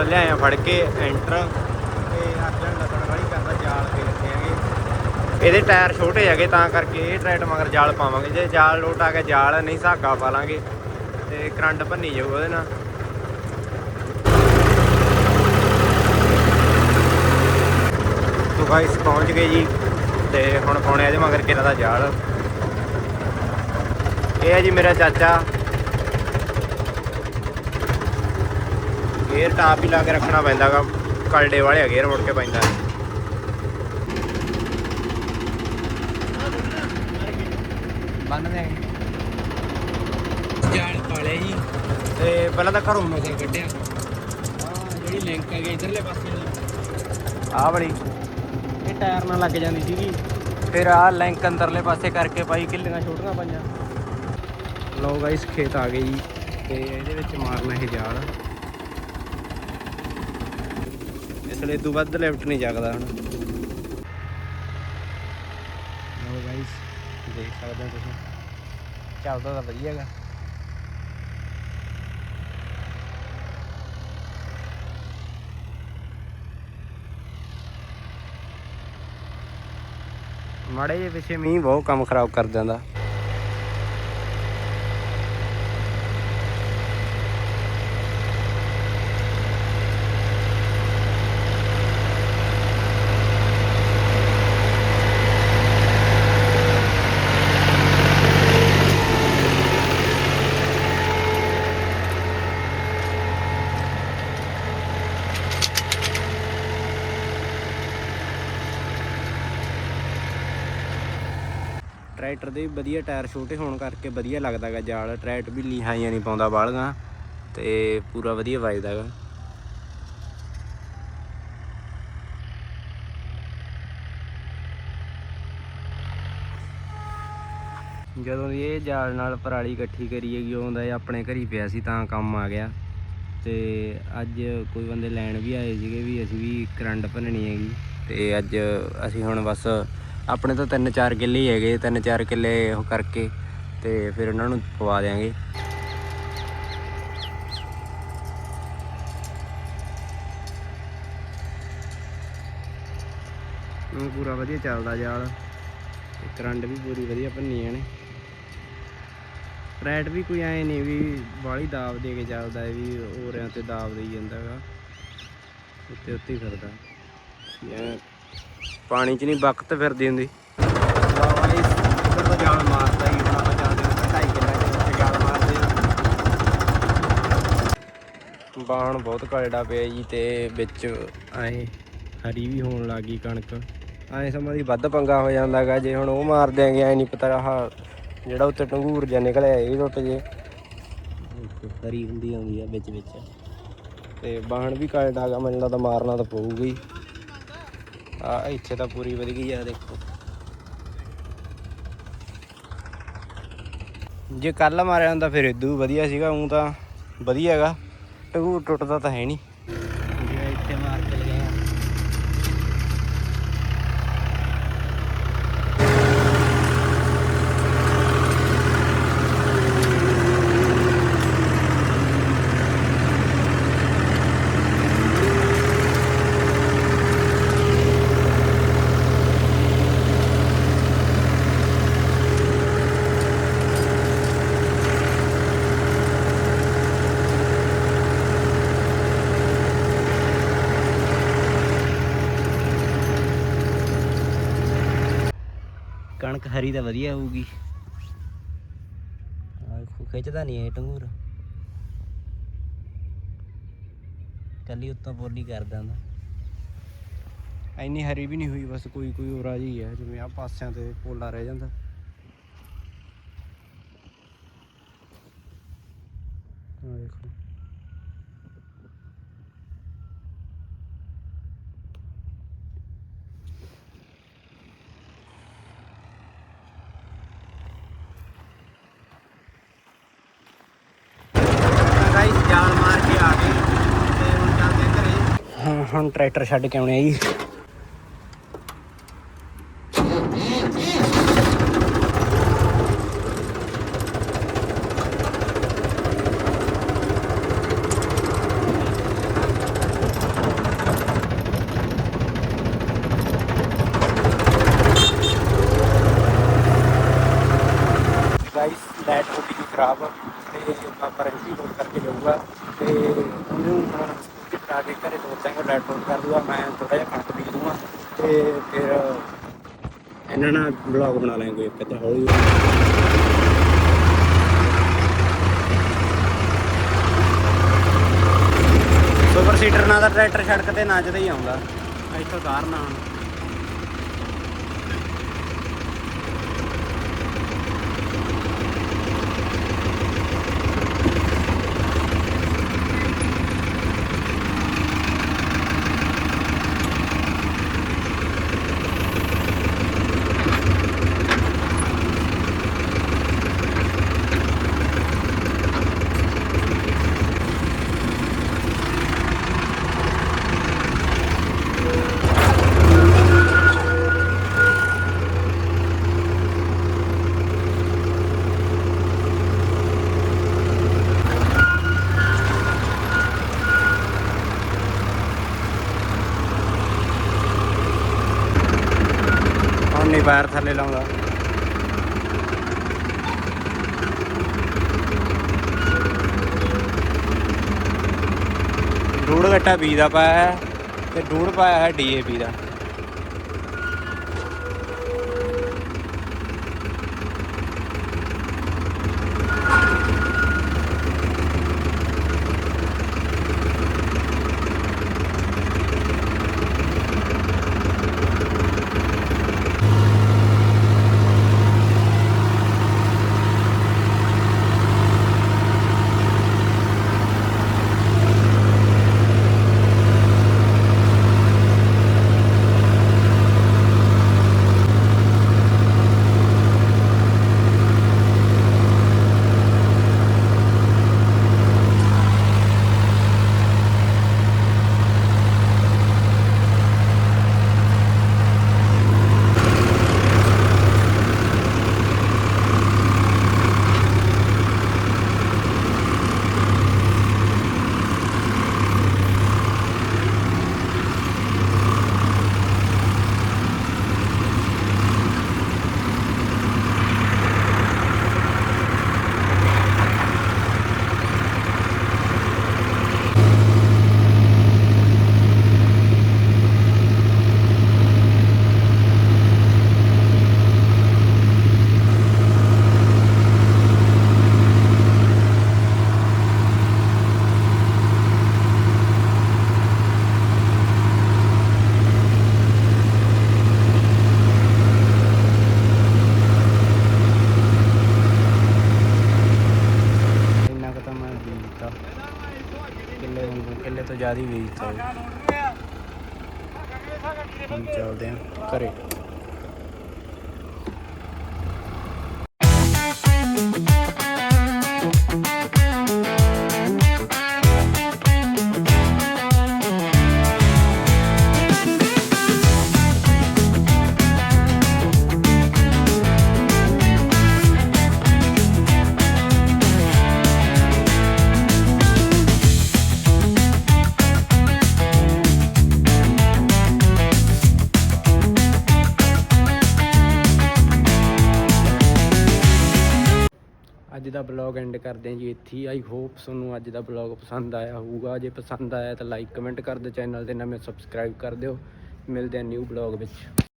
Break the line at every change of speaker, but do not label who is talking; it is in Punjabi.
ਲਿਆਇਆ ਫੜ ਕੇ ਐਂਟਰ ਤੇ ਅਰਜਨ ਲੱਦਣ ਵਾਲੀ ਕਰਦਾ ਜਾਲ ਫੇਰਦੇ ਹੈਗੇ ਇਹਦੇ ਟਾਇਰ ਛੋਟੇ ਹੈਗੇ, ਤਾਂ ਕਰਕੇ ਇਹ ਟਰੈਕਟਰ ਮਗਰ ਜਾਲ ਪਾਵਾਂਗੇ। ਜੇ ਜਾਲ ਲੋਟ ਆ ਗਿਆ, ਜਾਲ ਨਹੀਂ ਧਾਗਾ ਪਾ ਲਾਂਗੇ ਤੇ ਕਰੰਟ ਭੰਨੀ ਜਾਊ ਉਹਦੇ ਨਾਲ। ਤੋ ਗਾਇਸ ਪਹੁੰਚ ਗਏ ਜੀ, ਤੇ ਹੁਣ ਪਾਉਣੇ ਇਹਦੇ ਮਗਰ ਕਿਹਨਾਂ ਦਾ ਜਾਲ। ਇਹ ਹੈ ਜੀ ਮੇਰਾ ਚਾਚਾ। ਗੇਅਰ ਟਾਪ ਹੀ ਲਾ ਕੇ ਰੱਖਣਾ ਪੈਂਦਾਗਾ। ਕਲਡੇ ਵਾਲੇ ਗੇਅਰ ਮੁੜ ਕੇ ਪੈਂਦਾ ਬੰਨ ਦੇ
ਜਾਲ ਪਾਲੇ ਜੀ।
ਤੇ ਪਹਿਲਾਂ ਤਾਂ ਘਰੋਂ
ਮਸਾ ਕੱਢਿਆ। ਆ ਜਿਹੜੀ ਲਿੰਕ ਹੈਗੀ ਇਧਰਲੇ ਪਾਸੇ ਵਾਲੀ।
ਆਹ ਵਾਲੀ।
ਇਹ ਟਾਇਰ ਨਾਲ ਲੱਗ ਜਾਂਦੀ ਸੀਗੀ।
ਫਿਰ ਆਹ ਲਿੰਕ ਅੰਦਰਲੇ ਪਾਸੇ ਕਰਕੇ ਪਾਈ ਕਿੱਲੀਆਂ ਛੋਟੀਆਂ ਪਾਈਆਂ। ਲਓ ਗਾਇਸ ਖੇਤ ਆ ਗਏ ਜੀ। ਤੇ ਇਹਦੇ ਵਿੱਚ ਮਾਰਨਾ ਇਹ ਜਾਲ। ਇਸ ਤੋਂ ਵੱਧ ਲੈਫਟ ਨਹੀਂ ਜਗਦਾ ਹੁਣ। ਲਓ ਗਾਇਸ ਦੇਖ ਸਕਦੇ ਹੋ ਤੁਸੀਂ। ਚੱਲਦਾ ਤਾਂ ਵਧੀਆ ਹੈਗਾ। ਮਾੜੇ ਜਿਹੇ ਪਿੱਛੇ ਮੀਂਹ ਬਹੁਤ ਕੰਮ ਖਰਾਬ ਕਰ ਦਿੰਦਾ। ਟਰੈਕਟਰ ਦੇ ਵਧੀਆ ਟਾਇਰ ਛੋਟੇ ਹੋਣ ਕਰਕੇ ਵਧੀਆ ਲੱਗਦਾਗਾ ਜਾਲ। ਟਰੈਕਟ ਵੀ ਲੀਹਾਈਆਂ ਨਹੀਂ ਪਾਉਂਦਾ ਬਾਲਗਾ ਤੇ ਪੂਰਾ ਵਧੀਆ ਵੱਜਦਾਗਾ ਜਦੋਂ ਦੀ ਇਹ ਜਾਲ ਨਾਲ ਪਰਾਲੀ ਇਕੱਠੀ ਕਰੀਏਗੀ ਹੈਗੀ, ਉਦੋਂ ਇਹ ਆਪਣੇ ਘਰੀ ਪਿਆ ਸੀ ਤਾਂ ਕੰਮ ਆ ਗਿਆ। ਤੇ ਅੱਜ ਕੋਈ ਬੰਦੇ ਲੈਣ ਵੀ ਆਏ ਸੀਗੇ ਵੀ ਅਸੀਂ ਵੀ ਕਰੰਟ ਭੰਨਣੀ ਹੈਗੀ। ਤੇ ਅੱਜ ਅਸੀਂ ਹੁਣ ਬਸ ਆਪਣੇ ਤਾਂ ਤਿੰਨ ਚਾਰ ਕਿੱਲੇ ਹੀ ਹੈਗੇ ਤਿੰਨ ਚਾਰ ਕਿੱਲੇ ਉਹ ਕਰਕੇ ਤੇ ਫਿਰ ਉਹਨਾਂ ਨੂੰ ਪਵਾ ਦੇਾਂਗੇ ਉਹ ਪੂਰਾ ਵਧੀਆ ਚੱਲਦਾ ਜਾਲ। ਤੇ ਕਰੰਟ ਵੀ ਪੂਰੀ ਵਧੀਆ ਭੰਨੀਆਂ ਨੇ। ਰੈਟ ਵੀ ਕੋਈ ਐ ਨਹੀਂ ਵੀ ਬਾਹਲੀ ਦਾਬ ਦੇ ਕੇ ਚੱਲਦਾ ਹੈ ਵੀ ਹੋਰਿਆਂ ਤੇ ਦਾਬ ਦੇਈ ਜਾਂਦਾ ਹੈਗਾ। ਉੱਤੇ ਉੱਤੇ ਹੀ ਫਿਰਦਾ। ਐ ਪਾਣੀ 'ਚ ਨਹੀਂ ਬਕਤ ਫਿਰਦੀ ਹੁੰਦੀ। ਵਾਹ ਇਸ ਉੱਪਰ ਤੋਂ ਜਾਲ ਮਾਰਦਾ ਹੀ ਹੁਣ ਆਪਾਂ ਚੱਲਦੇ ਹਾਂ ਢਾਈ ਕਿੱਲਾ ਦੇ ਵਿੱਚ ਜਾਲ ਮਾਰਦੇ ਹਾਂ ਬਾਣ ਬਹੁਤ ਕਲੜਾ ਪਿਆ ਜੀ ਤੇ ਵਿੱਚ ਐ ਹਰੀ ਵੀ ਹੋਣ ਲੱਗੀ ਕਣਕ। ਐ ਸਮਾਂ ਦੀ ਵੱਧ ਪੰਗਾ ਹੋ ਜਾਂਦਾਗਾ ਜੇ ਹੁਣ ਉਹ ਮਾਰ ਦਿਆਂਗੇ ਐ ਨਹੀਂ ਪਤਾ ਆਹ ਜਿਹੜਾ ਉੱਤੇ ਟੰਗੂਰ ਜਿਹਾ ਨਿਕਲਿਆ ਇਹ ਟੁੱਟ ਜੇ। ਹਰੀ ਹੁੰਦੀ ਆਉਂਦੀ ਆ ਵਿੱਚ ਵਿੱਚ। ਤੇ ਬਾਣ ਵੀ ਕਲੜਾਗਾ ਮੈਨੂੰ ਲੱਗਦਾ ਮਾਰਨਾ ਤਾਂ ਪਊਗਾ ਹੀ। ਆ ਇੱਥੇ ਤਾਂ ਪੂਰੀ ਵਧ ਗਈ ਆ, ਦੇਖੋ। ਜੇ ਕੱਲ ਮਾਰਿਆ ਹੁੰਦਾ, ਫਿਰ ਇਦੂ ਵਧੀਆ ਸੀਗਾ, ਉਂ ਤਾਂ ਵਧੀਆ ਹੈਗਾ। ਟੰਗੂਰ ਟੁੱਟਦਾ ਤਾਂ ਹੈ ਨਹੀਂ
ਜਿਹੜਾ ਇੱਥੇ ਮਾਰ ਕੇ ਲਗੇ ਆ
ਕਣਕ ਹਰੀ ਤਾਂ ਵਧੀਆ ਹੋਊਗੀ। ਆ ਖਿੱਚਦਾ ਨਹੀਂ ਇਹ ਟੰਗੂਰ। ਕੱਲੀ ਉੱਤੋਂ ਬੋਲੀ ਕਰਦਾ ਹੁੰਦਾ ਐਨੀ ਹਰੀ ਵੀ ਨਹੀਂ ਹੋਈ, ਬਸ ਕੋਈ ਕੋਈ ਹੋਰਾ ਜੀ ਹੈ ਜਿਵੇਂ ਆ ਪਾਸਿਆਂ ਤੇ ਪੋਲਾ ਰਹਿ ਜਾਂਦਾ। ਆ ਦੇਖੋ। ਗਾਈਸ ਜਾਲ ਮਾਰ ਕੇ ਆ ਗਏ ਤੇ ਹੁਣ ਚੱਲਦੇ ਘਰੇ। ਹੁਣ ਟਰੈਕਟਰ ਛੱਡ ਕੇ ਆਉਣੇ ਆ ਜੀ। ਹੋਊਗਾ ਮੈਂ ਥੋੜਾ ਜਿਹਾ ਕਣਕ ਪੀ ਦੂੰਗਾ ਤੇ ਫਿਰ ਇਹਨਾਂ ਨਾਲ ਬਲੌਗ ਬਣਾ ਲਾਂਗੇ ਇੱਕ ਤੇ ਹੌਲੀ ਸੁਪਰ ਸੀਟਰ ਨਾਲ ਦਾ ਟਰੈਕਟਰ ਸੜਕ ਤੇ ਨੱਚਦਾ ਹੀ ਆਉਂਦਾ। ਇੱਥੋਂ ਤਾਰਨਾ ਹੁਣ ਹੁਣ। ਨਹੀਂ ਪੈਰ ਥੱਲੇ ਲਾਉਂਦਾ। ਡੂੜ ਗੱਟਾ ਬੀ ਦਾ ਪਾਇਆ ਹੈ ਤੇ ਡੂੜ ਪਾਇਆ ਹੈ ਡੀਏਪੀ ਦਾ ਇੰਨਾ ਕੁ ਤਾਂ ਮੈਂ ਬੀਜਤਾ ਕਿੱਲੇ ਵਾਂਗੂ ਕਿੱਲੇ ਤੋਂ ਜ਼ਿਆਦਾ ਹੀ ਬੀਜਤਾ ਹੁਣ ਚੱਲਦੇ ਆਂ ਘਰੇ। ਅੱਜ ਦਾ ਬਲੌਗ ਐਂਡ ਕਰਦੇ ਹਾਂ ਜੀ ਇੱਥੇ ਆਈ ਹੋਪ ਤੁਹਾਨੂੰ ਅੱਜ ਦਾ ਬਲੌਗ ਪਸੰਦ ਆਇਆ ਹੋਊਗਾ। ਜੇ ਪਸੰਦ ਆਇਆ ਤਾਂ ਲਾਈਕ ਕਮੈਂਟ ਕਰ ਦਿਓ ਚੈਨਲ ਤੇ ਨਵੇਂ ਸਬਸਕ੍ਰਾਈਬ ਕਰ ਦਿਓ। ਮਿਲਦੇ ਆ ਨਿਊ ਬਲੌਗ ਵਿੱਚ।